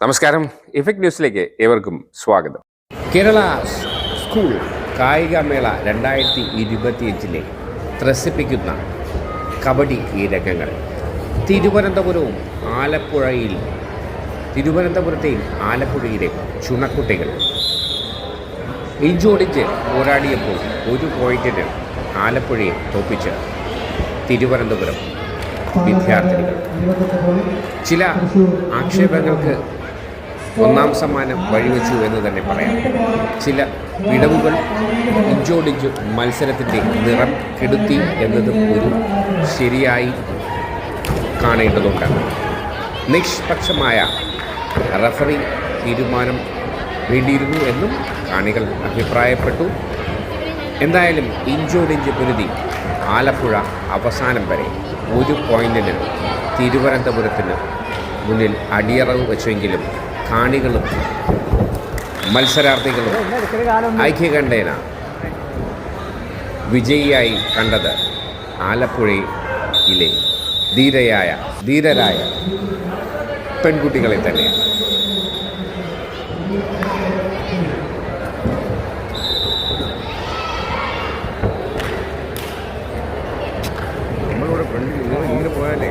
നമസ്കാരം. ഇഫക്ട് ന്യൂസിലേക്ക് ഏവർക്കും സ്വാഗതം. കേരള സ്കൂൾ കായികമേള രണ്ടായിരത്തി ഇരുപത്തിയഞ്ചിലെ ത്രസിപ്പിക്കുന്ന കബഡി ഈ രംഗങ്ങൾ. തിരുവനന്തപുരവും ആലപ്പുഴയിൽ തിരുവനന്തപുരത്തെയും ആലപ്പുഴയിലെ ചുണക്കുട്ടികൾ ഇഞ്ചോടിച്ച് പോരാടിയപ്പോൾ ഒരു പോയിന്റിന് ആലപ്പുഴയെ തോപ്പിച്ച് തിരുവനന്തപുരം വിദ്യാർത്ഥികൾ ചില ആക്ഷേപങ്ങൾക്ക് ഒന്നാം സമ്മാനം വഴിവെച്ചു എന്ന് തന്നെ പറയാം. ചില വിടവുകൾ ഇഞ്ചോടിഞ്ച് മത്സരത്തിന്റെ നിറം കെടുത്തി എന്നതും ഒരു ശരിയായി കാണേണ്ടതുണ്ട് നിഷ്പക്ഷമായ റഫറി തീരുമാനം വേണ്ടിയിരുന്നു എന്നും കാണികൾ അഭിപ്രായപ്പെട്ടു. എന്തായാലും ഇഞ്ചോടിഞ്ച് പൊരുതി ആലപ്പുഴ അവസാനം വരെ ഒരു പോയിന്റിന് തിരുവനന്തപുരത്തിന് മുന്നിൽ അടിയറവ് വെച്ചെങ്കിലും കാണികളും മത്സരാർത്ഥികളും ഐക്യകണ്ഠേന വിജയിയായി കണ്ടത് ആലപ്പുഴയിലെ ധീരയായ ധീരരായ പെൺകുട്ടികളെ തന്നെയാണ്. ഫ്രണ്ടിൽ ഇങ്ങനെ ഇങ്ങനെ പോയാലേ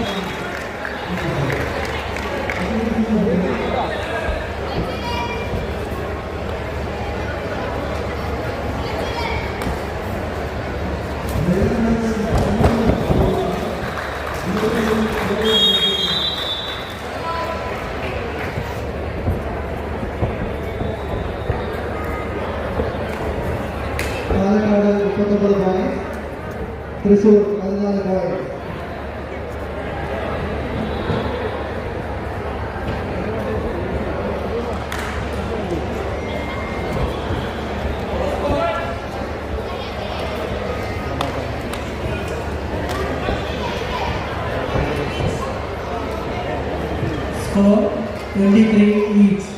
മുപ്പത്തൊമ്പത് പോയിന്റ് തൃശൂർ പതിനാല് പോയിന്റ് Score 23 each.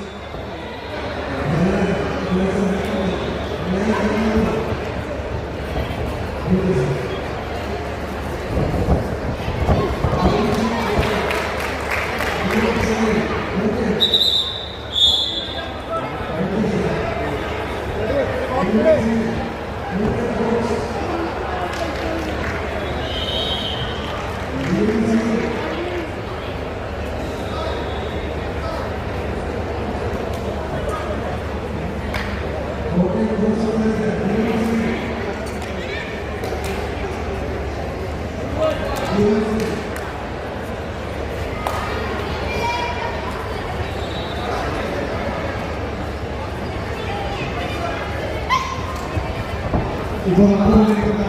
ఇప్పుడు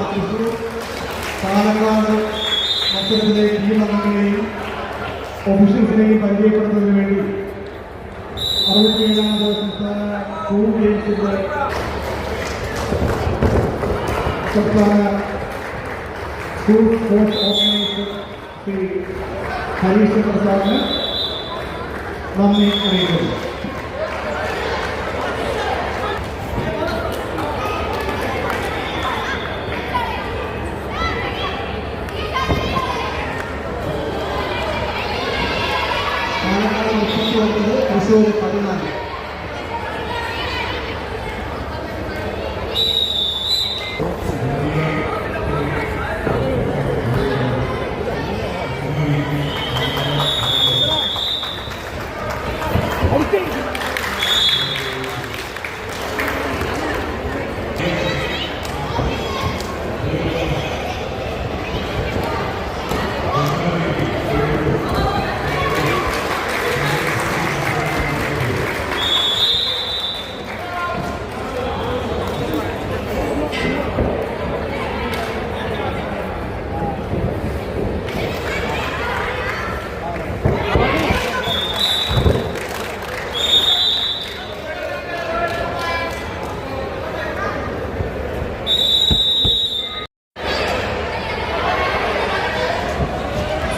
అందరూ పాలకాడు പാലക്കാട് മത്സരത്തിലെ ടീം അംഗങ്ങളെയും ഒഫീഷ്യൽസിനെയും പരിചയപ്പെടുത്തുന്നതിന് വേണ്ടി അറുപത്തിയേഴാമത് സംസ്ഥാന സ്കൂൾ ഗെയിംസിന്റെ സംസ്ഥാന school sports organiser Shri Harish പ്രസാദിന് നന്ദി അറിയിക്കുന്നു 我们公司。